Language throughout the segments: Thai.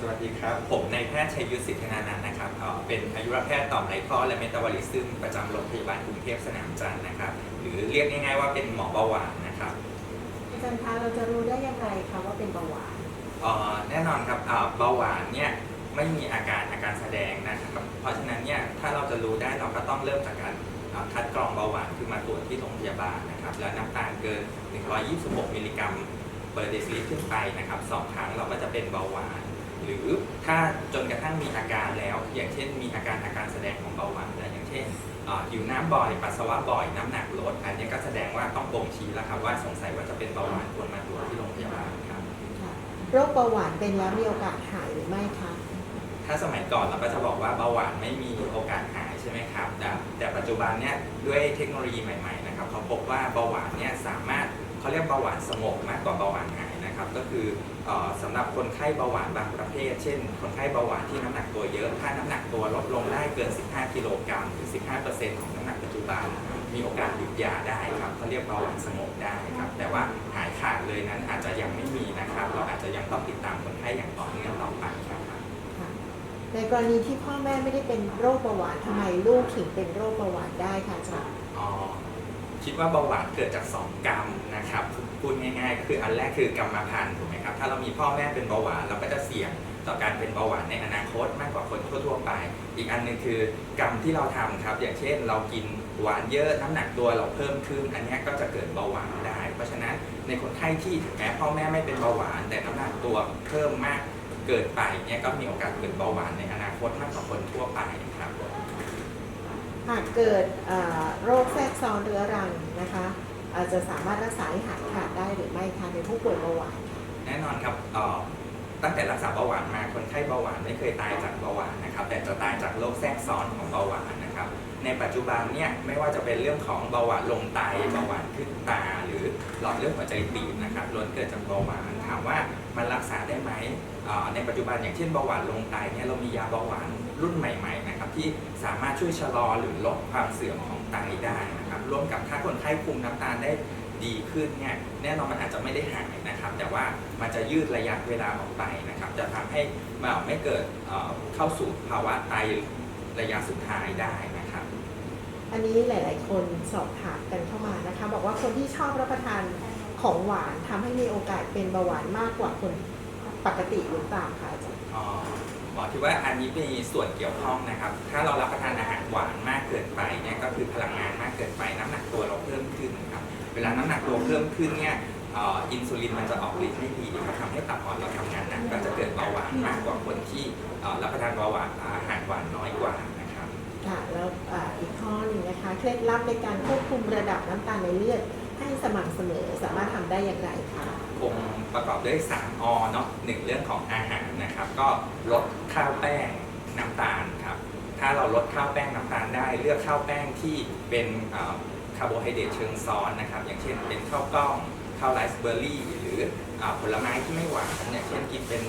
สวัสดีครับ ผมนายแพทย์ชัยยุทธสิทธนานันท์นะครับเอ่อเป็นอายุรแพทย์ต่อมไรท่อและเมตาบอลิซึมประจำโรงพยาบาลกรุงเทพสนามจันทร์นะครับ หรือเรียกง่ายๆว่าเป็นหมอเบาหวานนะครับอาจารย์คะเราจะรู้ได้ยังไงคะว่าเป็นเบาหวานเอ่อแน่นอนครับเอ่อเบาหวานเนี่ยไม่มีอาการอาการแสดงนะครับ เพราะฉะนั้นเนี่ยถ้าเราจะรู้ได้เราก็ต้องเริ่มจากการเอ่อคัดกรองเบาหวานคือมาตรวจที่โรงพยาบาลนะครับ แล้วน้ำตาลเกิน 126 มิลลิกรัมเปอร์เดซิลิตรขึ้นไปนะครับสองครั้งเราก็จะเป็นเบาหวาน หรือถ้าจนกระทั่งมีอาการแล้ว อย่างเช่น มีอาการอาการแสดงของเบาหวานนะอย่างเช่นเอ่อหิวน้ำบ่อย ปัสสาวะบ่อย น้ำหนักลด อันนี้ก็แสดงว่าต้องบ่งชี้แล้วครับว่าสงสัยว่าจะเป็นเบาหวานควรมาตรวจที่โรงพยาบาลครับค่ะโรคเบาหวานเป็นแล้วมีโอกาสหายหรือไม่คะ ถ้าสมัยก่อนเราก็จะบอกว่าเบาหวานไม่มีโอกาสหายใช่ไหมครับ แต่แต่ปัจจุบันเนี่ยด้วยเทคโนโลยีใหม่ๆนะครับเขาพบว่าเบาหวานเนี่ยสามารถเขาเรียกเบาหวานสงบมากกว่าเบาหวานหาย นะครับก็คือเออสำหรับคนไข้เบาหวานบางประเภท เช่น คนไข้เบาหวานที่น้ำหนักตัวเยอะ ถ้าน้ำหนักตัวลดลงได้เกิน 15 กิโลกรัมหรือ 15%ของน้ำหนักปัจจุบัน มีโอกาสหยุดยาได้ครับเขาเรียกเบาหวานสงบได้ครับ แต่ว่าหายขาดเลยนั้นอาจจะยังไม่มีนะครับ เราอาจจะยังต้องติดตามคนไข้อย่างต่อเนื่องต่อไปครับค่ะในกรณีที่พ่อแม่ไม่ได้เป็นโรคเบาหวานทำไมลูกถึงเป็นโรคเบาหวานได้คะอาจารย์อ๋อ คิดว่าเบาหวานเกิดจาก 2 กรรมนะครับพูดง่ายๆก็คืออันแรกคือกรรมพันธุ์ถูกไหมครับถ้าเรามีพ่อแม่เป็นเบาหวานเราก็จะเสี่ยงต่อการเป็นเบาหวานในอนาคตมากกว่าคนทั่วๆไป อีกอันหนึงคือกรรมที่เราทำครับ อย่างเช่นเรากินหวานเยอะน้ำหนักตัวเราเพิ่มขึ้น อันนี้ก็จะเกิดเบาหวานได้ เพราะฉะนั้นในคนไข้ที่ถึงแม้พ่อแม่ไม่เป็นเบาหวาน แต่น้ำหนักตัวเพิ่มมากเกินไปเนี่ยก็มีโอกาสเกิดเบาหวานในอนาคตมากกว่าคนทั่วไป หากเกิดโรคแทรกซ้อนเรื้อรังนะคะอาจจะสามารถรักษาให้หายขาดได้หรือไม่คะในผู้ป่วยเบาหวานแน่นอนครับตั้งแต่รักษาเบาหวานมาคนไข้เบาหวานไม่เคยตายจากเบาหวานนะครับ แต่จะตายจากโรคแทรกซ้อนของเบาหวาน ในปัจจุบันเนี่ยไม่ว่าจะเป็นเรื่องของเบาหวานลงไตเบาหวานขึ้นตา หรือหลอดเลือดหัวใจตีบนะครับล้วนเกิดจากเบาหวานถามว่ามันรักษาได้ไหมในปัจจุบันอย่างเช่นเบาหวานลงไตเนี่ยเรามียาเบาหวานรุ่นใหม่ๆนะครับที่สามารถช่วยชะลอหรือลดความเสื่อมของไตได้นะครับร่วมกับถ้าคนไข้คุมน้ำตาลได้ดีขึ้นเนี่ยแน่นอนมันอาจจะไม่ได้หายนะครับ แต่ว่ามันจะยืดระยะเวลาออกไปนะครับ จะทำให้ไม่เกิดเข้าสู่ภาวะไตระยะสุดท้ายได้นะครับ อันนี้หลาย ๆ คนสอบถามกันเข้ามานะคะ บอกว่าคนที่ชอบรับประทานของหวานทำให้มีโอกาสเป็นเบาหวานมากกว่าคนปกติหรือเปล่าคะอาจารย์อ๋อหมอคิดว่าอันนี้มีส่วนเกี่ยวข้องนะครับ ถ้าเรารับประทานอาหารหวานมากเกินไปเนี่ยก็คือพลังงานมากเกินไปน้ำหนักตัวเราเพิ่มขึ้นครับ เวลาน้ำหนักตัวเพิ่มขึ้นเนี่ยอินซูลินมันจะออกฤทธิ์ไม่ดีทำให้ตับอ่อนเราทำงานหนักก็จะเกิดเบาหวานมากกว่าคนที่รับประทานเบาหวานอาหารหวานน้อยกว่า ค่ะแล้วออีกข้อหนึ่งนะคะเคล็ดลับในการควบคุมระดับน้ำตาลในเลือดให้สม่ำเสมอสามารถทำได้อย่างไรคะคงประกอบด้วย3อเนาะหนึ่งเรื่องของอาหารนะครับ ก็ลดข้าวแป้งน้ำตาลครับถ้าเราลดข้าวแป้งน้ำตาลได้ เลือกข้าวแป้งที่เป็นคาร์โบไฮเดรตเชิงซ้อนนะครับ อย่างเช่นเป็นข้าวกล้องข้าวไรซ์เบอร์รี่หรืออผลไม้ที่ไม่หวานอย่างเช่นกินเป็น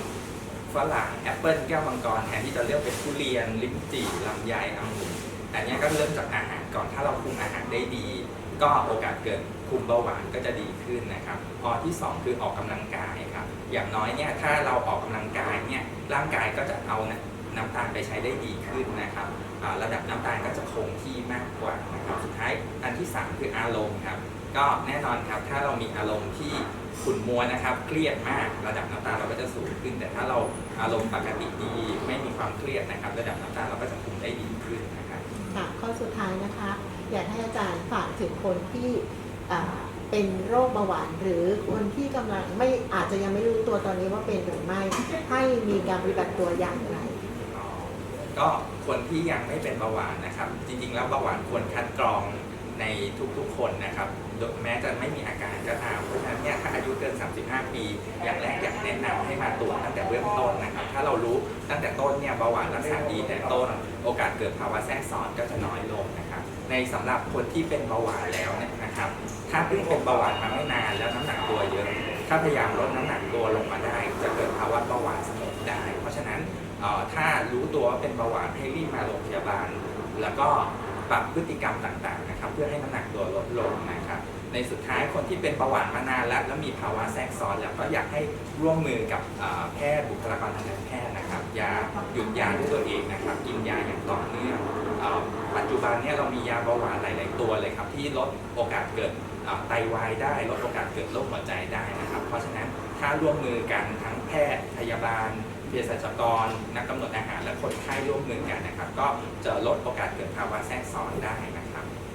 ฝรั่งแอปเปิลแก้วมังกรแทนที่จะเลือกเป็นทุเรียนลิ้นจี่ลำไยองุ่นอันนี้ก็เริ่มจากอาหารก่อนถ้าเราคุมอาหารได้ดี ก็โอกาสเกิดคุมเบาหวานก็จะดีขึ้นนะครับออที่ 2 คือออกกำลังกายครับอย่างน้อยเนี่ยถ้าเราออกกำลังกายเนี่ยร่างกายก็จะเอาน้ำตาลไปใช้ได้ดีขึ้นนะครับระดับน้ำตาลก็จะคงที่มากกว่านะครับสุดท้ายอันที่ 3 คืออารมณ์ครับก็แน่นอนครับถ้าเรามีอารมณ์ที่ ขุ่นมัวนะครับ เครียดมากระดับน้ำตาลเราก็จะสูงขึ้น แต่ถ้าเราอารมณ์ปกติดีไม่มีความเครียดนะครับ ระดับน้ำตาลเราก็จะคุมได้ดีขึ้นนะครับค่ะข้อสุดท้ายนะคะ อยากให้อาจารย์ฝากถึงคนที่อ่าเป็นโรคเบาหวาน หรือคนที่กำลังไม่อาจจะยังไม่รู้ตัวตอนนี้ว่าเป็นหรือไม่ให้มีการปฏิบัติตัวอย่างไรอ๋อก็คนที่ยังไม่เป็นเบาหวานนะครับ จริงๆ แล้วเบาหวานควรคัดกรอง ในทุกๆ คนนะครับแม้จะไม่มีอาการก็ตามเพราะฉะนั้นเนี่ยถ้าอายุเกิน 35 ปี อย่างแรกอยากแนะนำให้มาตรวจตั้งแต่เบื้องต้นนะครับ ถ้าเรารู้ตั้งแต่ต้นเนี่ยเบาหวานรักษาดีแต่ต้น โอกาสเกิดภาวะแทรกซ้อนก็จะน้อยลงนะครับ ในสำหรับคนที่เป็นเบาหวานแล้วนะครับ ถ้าเพิ่งเป็นเบาหวานมาไม่นานแล้วน้ำหนักตัวเยอะ ถ้าพยายามลดน้ำหนักตัวลงมาได้ จะเกิดภาวะเบาหวานสงบได้ เพราะฉะนั้นถ้ารู้ตัวว่าเป็นเบาหวานให้รีบมาโรงพยาบาล แล้วก็ปรับพฤติกรรมต่าง เพื่อให้น้ำหนักตัวลดลงนะครับในสุดท้ายคนที่เป็นเบาหวานมานานแล้วแล้วมีภาวะแทรกซ้อนแล้วก็อยากให้ร่วมมือกับแพทย์บุคลากรทางการแพทย์นะครับยาหยุดยาด้วยตัวเองนะครับกินยาอย่างต่อเนื่องปัจจุบันนี่ยเรามียาเบาหวานหลาย ๆ ตัวเลยครับที่ลดโอกาสเกิดไตวายได้ลดโอกาสเกิดโรคหัวใจได้นะครับ เพราะฉะนั้นถ้าร่วมมือกันทั้งแพทย์พยาบาลเภสัชกร นักกำหนดอาหารและคนไข้ร่วมมือกันนะครับ ก็จะลดโอกาสเกิดภาวะแทรกซ้อนได้นะครับ